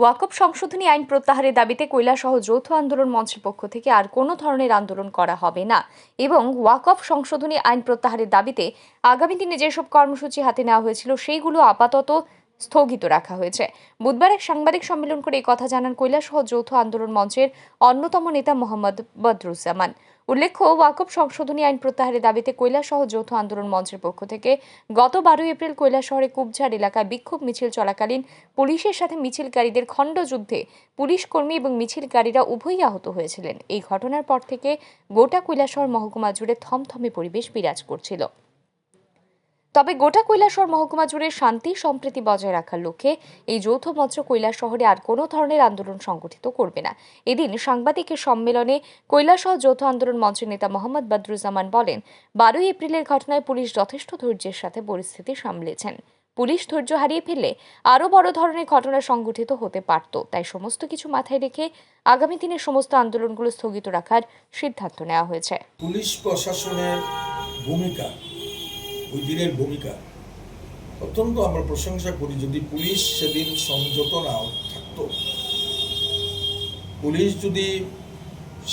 ওয়াকফ সংশোধনী আইন প্রত্যাহারের দাবিতে কৈলাসহ যৌথ আন্দোলন মঞ্চের পক্ষ থেকে আর কোনো ধরনের আন্দোলন করা হবে না। এবং ওয়াকফ সংশোধনী আইন প্রত্যাহারের দাবিতে আগামী দিনে যেসব কর্মসূচি হাতে নেওয়া হয়েছিল, সেইগুলো আপাতত স্থগিত রাখা হয়েছে। বুধবার এক সাংবাদিক সম্মেলন করে কথা জানান কৈলাসহ যৌথ আন্দোলন মঞ্চের অন্যতম নেতা মোহাম্মদ বদরুজ্জামান। উল্লেখ্য, ওয়াকফ সংশোধনী আইন প্রত্যাহারের দাবিতে কৈলাসহ যৌথ আন্দোলন মঞ্চের পক্ষ থেকে গত বারোই এপ্রিল কৈলাসহরে কুবঝাড় এলাকায় বিক্ষোভ মিছিল চলাকালীন পুলিশের সাথে মিছিলকারীদের খণ্ডযুদ্ধে পুলিশ কর্মী এবং মিছিলকারীরা উভয়ই আহত হয়েছিলেন। এই ঘটনার পর থেকে গোটা কৈলাসহর মহকুমা জুড়ে থমথমে পরিবেশ বিরাজ করছিল। তবে গোটা কৈলাসহর মহকুমা জুড়ে শান্তি সম্প্রীতি বজায় রাখার লক্ষ্যে এই যৌথ মঞ্চ কৈলাস শহরে আর কোনো ধরনের আন্দোলন সংগঠিত করবে না। এদিন সাংবাদিকের সম্মেলনে কৈলাসহ যৌথ আন্দোলন মঞ্চের নেতা মোহাম্মদ বদরুজ্জামান বলেন, বারোই এপ্রিলের ঘটনায় পুলিশ যথেষ্ট ধৈর্যের সাথে পরিস্থিতি সামলেছেন। পুলিশ ধৈর্য হারিয়ে ফেললে আরও বড় ধরনের ঘটনা সংগঠিত হতে পারত, তাই সমস্ত কিছু মাথায় রেখে আগামী দিনে সমস্ত আন্দোলনগুলো স্থগিত রাখার সিদ্ধান্ত নেওয়া হয়েছে। পুলিশ প্রশাসনের ভূমিকা ওই দিনের ভূমিকা। অত্যন্ত আমরা প্রশংসা করি যদি পুলিশ সেদিন সংযত না থাকতো। পুলিশ যদি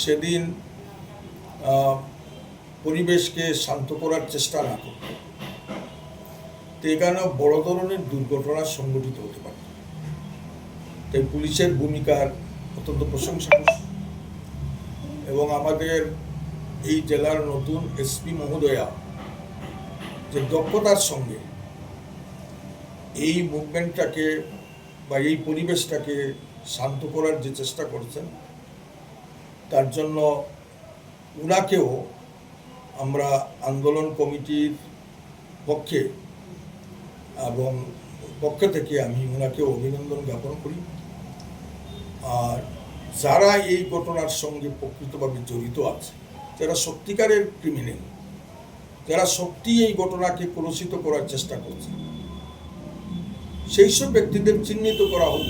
সেদিন পরিবেশকে শান্ত করার চেষ্টা না করত, তো এখানে বড় ধরনের দুর্ঘটনা সংঘটিত হতে পারত? তাই পুলিশের ভূমিকার অত্যন্ত প্রশংসা এবং আমাদের এই জেলার নতুন এসপি মহোদয়া যে দক্ষতার সঙ্গে এই মুভমেন্টটাকে বা এই পরিবেশটাকে শান্ত করার যে চেষ্টা করছেন, তার জন্য উনাকেও আমরা আন্দোলন কমিটির পক্ষে এবং পক্ষ থেকে আমি ওনাকে অভিনন্দন জ্ঞাপন করি। আর যারা এই ঘটনার সঙ্গে প্রকৃতভাবে জড়িত আছে, যারা সত্যিকারের ক্রিমিনাল যারা সত্যি এই ঘটনাকে কলুষিত করার চেষ্টা করছে। সেই সব ব্যক্তিদের চিহ্নিত করা হোক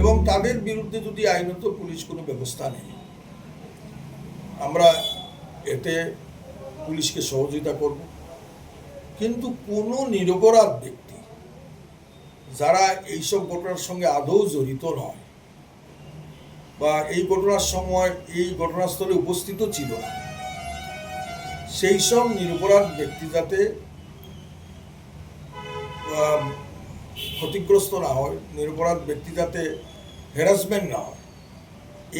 এবং তাদের বিরুদ্ধে যদি আইনত পুলিশ কোনো ব্যবস্থা নেই আমরা এতে পুলিশকে সহযোগিতা করব। কিন্তু কোনো নিরপরাধ ব্যক্তি যারা এইসব ঘটনার সঙ্গে আদৌ জড়িত নয় বা এই ঘটনার সময় এই ঘটনাস্থলে উপস্থিত ছিল না সেই সব নিরপরাধ ব্যক্তি যাতে ক্ষতিগ্রস্ত না হয়, নিরপরাধ ব্যক্তি যাতে হ্যারাসমেন্ট না হয়,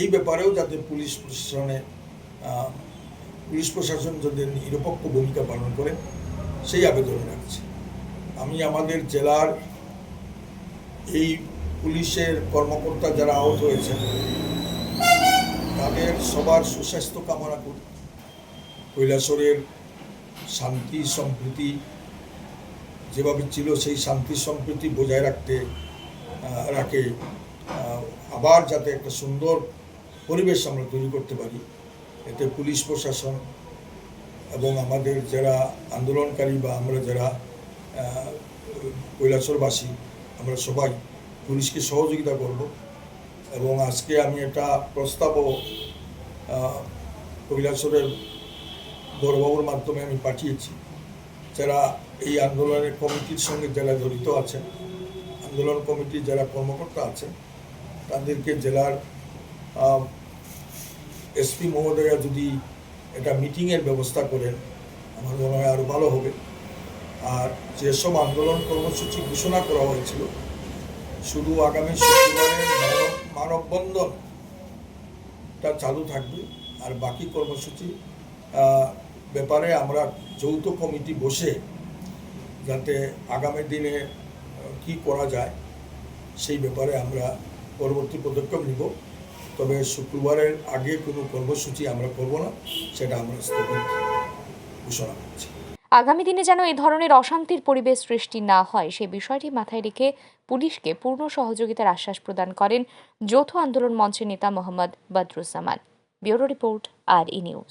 এই ব্যাপারেও যাতে পুলিশ প্রশাসনে পুলিশ প্রশাসন যাতে নিরপেক্ষ ভূমিকা পালন করে, সেই আবেদন রাখছি। আমি আমাদের জেলার এই পুলিশের কর্মকর্তা যারা আহত হয়েছেন, তাদের সবার সুস্বাস্থ্য কামনা করি। কৈলাসরের শান্তি সম্প্রীতি যেভাবে ছিল, সেই শান্তি সম্প্রীতি বজায় রাখতে রাখে আবার যাতে একটা সুন্দর পরিবেশ আমরা তৈরি করতে পারি। এতে পুলিশ প্রশাসন এবং আমাদের যারা আন্দোলনকারী বা আমরা যারা কৈলাসরবাসী, আমরা সবাই পুলিশকে সহযোগিতা করব এবং আজকে আমি একটা প্রস্তাবও কৈলাসরের বড়বাবুর মাধ্যমে আমি পাঠিয়েছি। যারা এই আন্দোলনের কমিটির সঙ্গে যারা জড়িত আছেন, আন্দোলন কমিটির যারা কর্মকর্তা আছেন, তাদেরকে জেলার এসপি মহোদয়া যদি এটা মিটিংয়ের ব্যবস্থা করেন, আমার মনে হয় আরও ভালো হবে। আর যেসব আন্দোলন কর্মসূচি ঘোষণা করা হয়েছিল, শুধু আগামী শুক্রবারে মানব মানববন্ধনটা চালু থাকবে, আর বাকি কর্মসূচি ব্যাপারে আমরা যৌথ কমিটি বসে যাতে আগামী দিনে কি করা যায় সেই ব্যাপারে আমরা পরবর্তী পদক্ষেপ নিব। তবে শুক্রবারের আগে কোনো কর্মসূচি আমরা করব না, সেটা আমরা স্থগিত ঘোষণা করছি। আগামী দিনে যেন এই ধরনের অশান্তির পরিবেশ সৃষ্টি না হয় সেই বিষয়টি মাথায় রেখে পুলিশকে পূর্ণ সহযোগিতার আশ্বাস প্রদান করেন যৌথ আন্দোলন মঞ্চের নেতা Mohammad Badruzzaman. Bureau report, R E news.